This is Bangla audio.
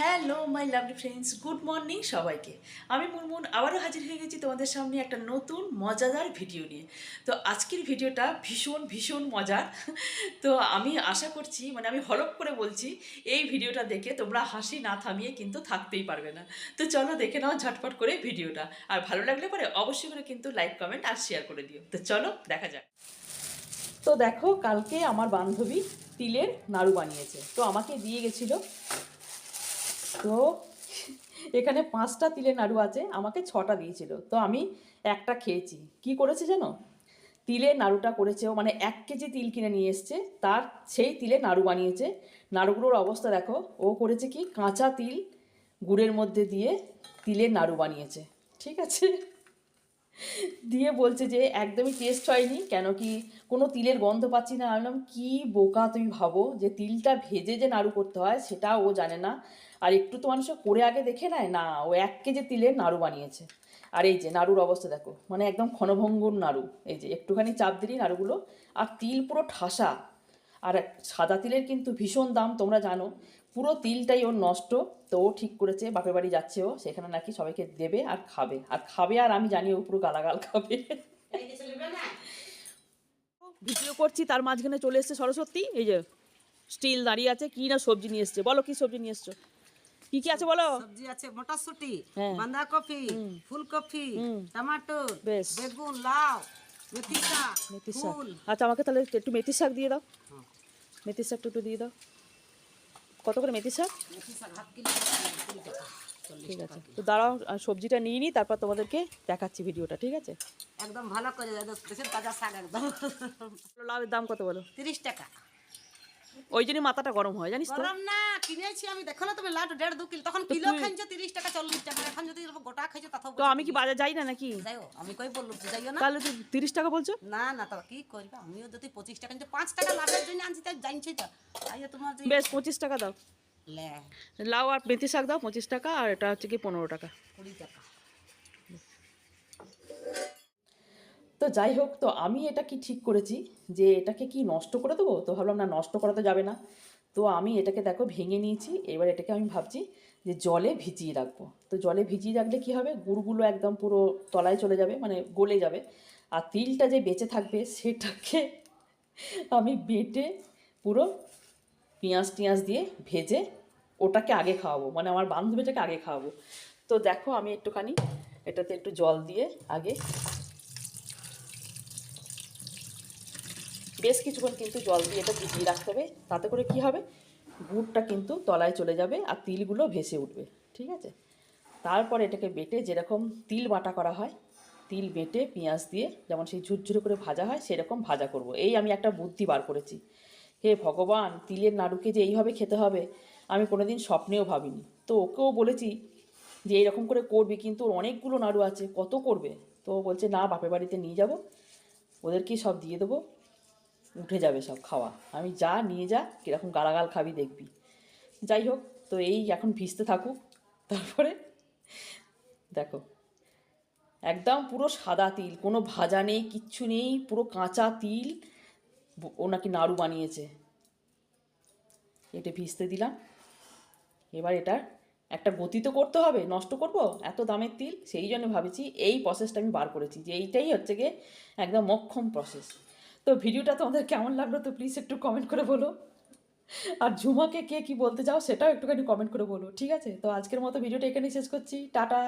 Hello my lovely friends good morning সবাইকে। আমি মুনমুন, আবারও হাজির হয়ে গেছি তোমাদের সামনে একটা নতুন মজাদার ভিডিও নিয়ে। তো আজকের ভিডিওটা ভীষণ ভীষণ মজার। তো আমি আশা করছি মানে আমি হলপ করে বলছি, এই ভিডিওটা দেখে তোমরা হাসি না থামিয়ে কিন্তু থাকতেই পারবে না। তো চলো দেখে নাও ঝটপট করে ভিডিওটা। আর ভালো লাগলে পরে অবশ্যই করে কিন্তু লাইক, কমেন্ট আর শেয়ার করে দিও। তো চলো দেখা যাক। তো দেখো, কালকে আমার বান্ধবী তিলের নাড়ু বানিয়েছে। তো আমাকে দিয়ে গেছিল তো এখানে পাঁচটা তিলের নাড়ু আছে, আমাকে ছটা দিয়েছিল। তো আমি একটা খেয়েছি। কি করেছে জানো? তিলের নাড়ুটা করেছে ও মানে এক কেজি তিল কিনে নিয়ে এসছে, তার সেই তিলে নাড়ু বানিয়েছে। নাড়ুগুলোর অবস্থা দেখো, ও করেছে কি? কাঁচা তিল গুড়ের মধ্যে দিয়ে তিলের নাড়ু বানিয়েছে, ঠিক আছে? দিয়ে বলছে যে, একদমই টেস্ট হয়নি, কেন কি কোনো তিলের গন্ধ পাচ্ছি না? আমি কী বোকা তুমি ভাবো যে তিলটা ভেজে যে নাড়ু করতে হয়, সেটা ও জানে না। আর একটু তো মানুষ করে আগে দেখে নেয়। না, ও এক কেজি তিলের নাড়ু বানিয়েছে। আর এই যে নাড়ুর অবস্থা দেখো মানে একদম ক্ষণভঙ্গুর নাড়ু। এই যে একটুখানি চাপ দিলেই নাড়ুগুলো, আর তিল পুরো ঠাসা। আর সাদা তিলের কিন্তু ভীষণ দাম, তোমরা জানো। পুরো তিলটাই ওর নষ্ট, তো ও ঠিক করেছে, বাপের বাড়ি যাচ্ছে ও, সেখানে নাকি সবাইকে দেবে আর খাবে। আর খাবে আর আমি জানি ও পুরো গালাগাল খাবে। ভিডিও করছি, তার মাঝখানে চলে এসছে সরস্বতী। এই যে স্টিল দাঁড়িয়ে আছে, কি না সবজি নিয়ে এসছে? বলো কি সবজি নিয়ে এসছো? কি কি আছে বলো? সবজি আছে মটরশুটি হ্যাঁ। বাঁধাকপি ফুলকপি টমেটো। বেগুন লাউ মেথি শাক মেথি শাক। আচ্ছা আমাকে তাহলে একটু মেথি শাক দিয়ে দাও। মেথি শাক একটু দিয়ে দাও। কত করে মেথি শাক? ঠিক আছে। তো দাঁড়াও সবজিটা নিয়ে নিই তারপর তোমাদেরকে দেখাচ্ছি ভিডিওটা ঠিক আছে? একদম ভালো করে তাজা শাক একদম। লাউয়ের দাম কত বলো? তিরিশ টাকা। ওই জন্যই মাথাটা গরম হয় জানিস তো। গরম না কিনেছি আমি। দেখো না তুমি লাউ দেড় দু কিলো। তখন কিলো খাইছো তিরিশ টাকা চল্লিশ টাকা। এখন যদি গোটা খাইছো তখন তো আমি কি বাজার যাই না নাকি? যাইও আমি কই বলল যাইও না। তাহলে তুই তিরিশ টাকা বলছো? না না তো কি করবা? আমিও যদি পঁচিশ টাকা নিতে পাঁচ টাকা লাভের জন্য আনছি তাই জানছি তো। আইয়া তোমার যে বেশ পঁচিশ টাকা দাও। লাউ আর মেথি শাক দাও পঁচিশ টাকা আর এটা হচ্ছে কি পনেরো টাকা। কুড়ি টাকা। তো যাই হোক, তো আমি এটা কি ঠিক করেছি? যে এটাকে কি নষ্ট করে দেবো? তো ভাবলাম না, নষ্ট করা তো যাবে না। তো আমি এটাকে দেখো ভেঙে নিয়েছি, এবার এটাকে আমি ভাবছি যে জলে ভিজিয়ে রাখব। তো জলে ভিজিয়ে রাখলে কি হবে? গুড়গুলো একদম পুরো তলায় চলে যাবে মানে গলে যাবে। আর তিলটা যে বেঁচে থাকবে, সেটাকে আমি বেটে পুরো পেঁয়াজ টিয়াজ দিয়ে ভেজে ওটাকে আগে খাওয়াবো মানে আমার বান্ধবীটাকে আগে খাওয়াবো। তো দেখো আমি একটুখানি এটাতে একটু জল দিয়ে আগে বেশ কিছুক্ষণ কিন্তু জল দিয়ে এটা ভিজিয়ে রাখতে হবে। তাতে করে কি হবে? গুড়টা কিন্তু তলায় চলে যাবে আর তিলগুলো ভেসে উঠবে। ঠিক আছে? তারপর এটাকে বেটে যেরকম তিল বাটা করা হয়, তিল বেটে পেঁয়াজ দিয়ে যেমন সেই ঝুরঝুরে করে ভাজা হয়, সেরকম ভাজা করব। এই আমি একটা বুদ্ধি বার করেছি। হে ভগবান, তিলের নাড়ুকে যে এইভাবে খেতে হবে, আমি কোনোদিন স্বপ্নেও ভাবিনি। তো ওকেও বলেছি যে এইরকম করে করবি কিন্তু ওর অনেকগুলো নাড়ু আছে, কত করবে? তো বলছে, না, বাপের বাড়িতে নিয়ে যাব। ওদেরকে সব দিয়ে দেবো। উঠে যাবে সব খাওয়া। আমি যা নিয়ে যা, কীরকম গালাগাল খাবি দেখবি। যাই হোক, তো এই এখন ভিজতে থাকুক, তারপরে দেখো। একদম পুরো সাদা তিল, কোনো ভাজা নেই, কিচ্ছু নেই, পুরো কাঁচা তিল। ও নাকি নাড়ু বানিয়েছে। এটা ভিজতে দিলাম। এবার এটার একটা গতি তো করতে হবে, নষ্ট করব? এত দামের তিল? সেই জন্য ভাবেছি, এই প্রসেসটা আমি বার করেছি। যে এইটাই হচ্ছে গিয়ে একদম মক্ষম প্রসেস তো ভিডিওটা তোমাদের কেমন লাগল তো প্লিজ একটু কমেন্ট করে বলো। আর ঝুমাকে কে কি বলতে চাও সেটাও একটুখানি কমেন্ট করে বলো, ঠিক আছে? তো আজকের মতো ভিডিওটা এখানেই শেষ করছি, টাটা।